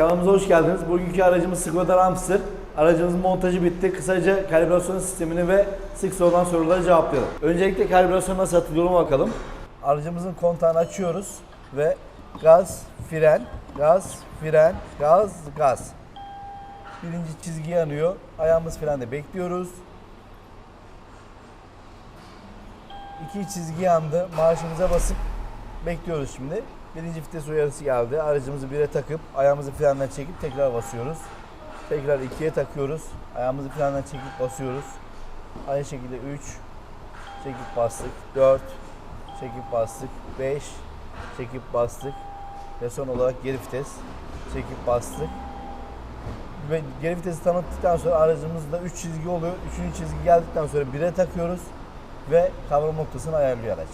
Kanalımıza hoş geldiniz. Bugünkü aracımız Skoda Ramster. Aracımızın montajı bitti. Kısaca kalibrasyon sistemini ve sık sorulan soruları cevaplayalım. Öncelikle kalibrasyon nasıl atılıyor bakalım. Aracımızın kontağını açıyoruz ve gaz, fren, gaz, fren, gaz, gaz. Birinci çizgi yanıyor. Ayağımız frende bekliyoruz. İki çizgi yandı. Marşımıza basıp bekliyoruz şimdi. Birinci vites uyarısı geldi. Aracımızı bire takıp ayağımızı frenden çekip tekrar basıyoruz. Tekrar ikiye takıyoruz. Ayağımızı frenden çekip basıyoruz. Aynı şekilde 3 çekip bastık. 4 çekip bastık. 5 çekip bastık. Ve son olarak geri vites çekip bastık. Ve geri vitesi tanıttıktan sonra aracımızda 3 çizgi oluyor. 3. çizgi geldikten sonra 1'e takıyoruz ve kavram noktasını ayarlıyor araç.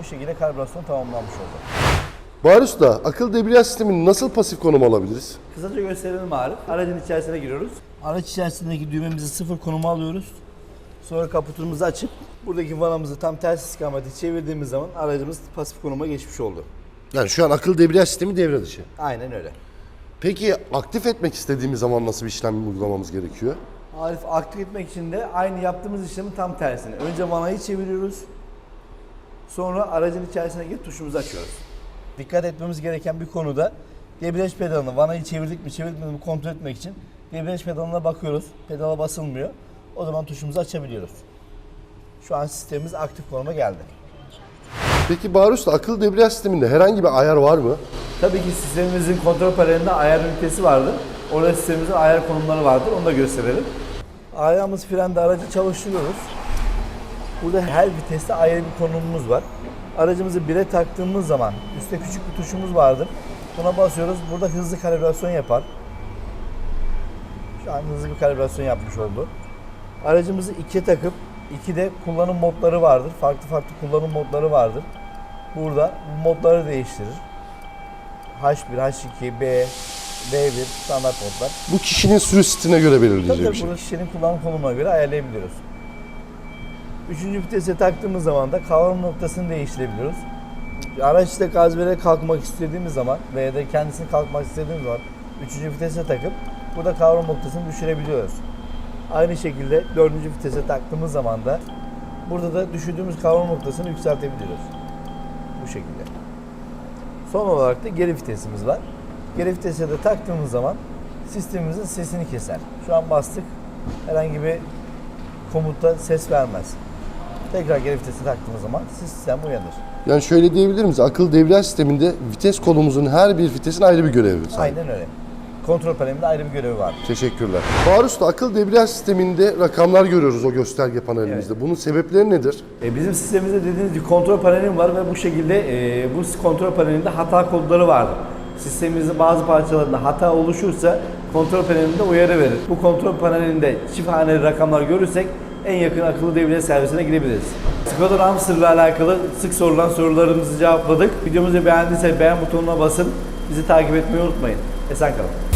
Bu şekilde kalibrasyon tamamlanmış oldu. Bahar Usta, akıl debriyaj sistemini nasıl pasif konum alabiliriz? Kısaca gösterelim Arif. Aracın içerisine giriyoruz. Araç içerisindeki düğmemizi sıfır konuma alıyoruz. Sonra kaputumuzu açıp buradaki vanamızı tam ters istikamete çevirdiğimiz zaman aracımız pasif konuma geçmiş oldu. Yani şu an akıl debriyaj sistemi devre dışı. Aynen öyle. Peki aktif etmek istediğimiz zaman nasıl bir işlem uygulamamız gerekiyor? Arif aktif etmek için de aynı yaptığımız işlemin tam tersini. Önce vanayı çeviriyoruz. Sonra aracın içerisindeki tuşumuzu açıyoruz. Dikkat etmemiz gereken bir konuda debriyaj pedalını, vanayı çevirdik mi çevirdik mi kontrol etmek için debriyaj pedalına bakıyoruz. Pedala basılmıyor. O zaman tuşumuzu açabiliyoruz. Şu an sistemimiz aktif konuma geldi. Peki Bahar Usta, akıl debriyaj sisteminde herhangi bir ayar var mı? Tabii ki sistemimizin kontrol panelinde ayar ünitesi vardır. Orada sistemimizin ayar konumları vardır. Onu da gösterelim. Ayağımız frende aracı çalıştırıyoruz. Burada her viteste ayrı bir konumumuz var. Aracımızı 1'e taktığımız zaman üstte küçük bir tuşumuz vardır. Buna basıyoruz. Burada hızlı kalibrasyon yapar. Şu an hızlı bir kalibrasyon yapmış oldu. Aracımızı 2'ye takıp 2'de kullanım modları vardır. Farklı farklı kullanım modları vardır. Burada bu modları değiştirir. H1, H2, B, B1 standart modlar. Bu kişinin sürüş stiline göre Tabii belirleyeceği tabii bir şey. burada kişinin kullanım konumuna göre ayarlayabiliyoruz. Üçüncü vitese taktığımız zaman da kavram noktasını değiştirebiliyoruz. Araçta gaz vererek kalkmak istediğimiz zaman veya da kendisini kalkmak istediğimiz zaman üçüncü vitese takıp burada kavram noktasını düşürebiliyoruz. Aynı şekilde dördüncü vitese taktığımız zaman da burada da düşürdüğümüz kavram noktasını yükseltebiliyoruz. Bu şekilde. Son olarak da geri vitesimiz var. Geri vitese de taktığımız zaman sistemimizin sesini keser. Şu an bastık. Herhangi bir komutta ses vermez. Tekrar geri vitese taktığımız zaman sistem uyanır. Yani şöyle diyebilir miyiz? Akıl debriyaj sisteminde vites kolumuzun her bir vitesin ayrı bir görevi var. Aynen öyle. Kontrol panelimde ayrı bir görevi var. Teşekkürler. Bahar Usta, akıl debriyaj sisteminde rakamlar görüyoruz o gösterge panelimizde. Bunun sebepleri nedir? E, bizim sistemimizde dediğiniz gibi kontrol panelim var ve bu şekilde e, bu kontrol panelinde hata kodları vardır. Sistemimizin bazı parçalarında hata oluşursa kontrol panelinde uyarı verir. Bu kontrol panelinde çift haneli rakamlar görürsek en yakın akıllı devre servisine gidebiliriz. Skoda Ramster ile alakalı sık sorulan sorularımızı cevapladık. Videomuzu beğendiyse beğen butonuna basın. Bizi takip etmeyi unutmayın. Esen kalın.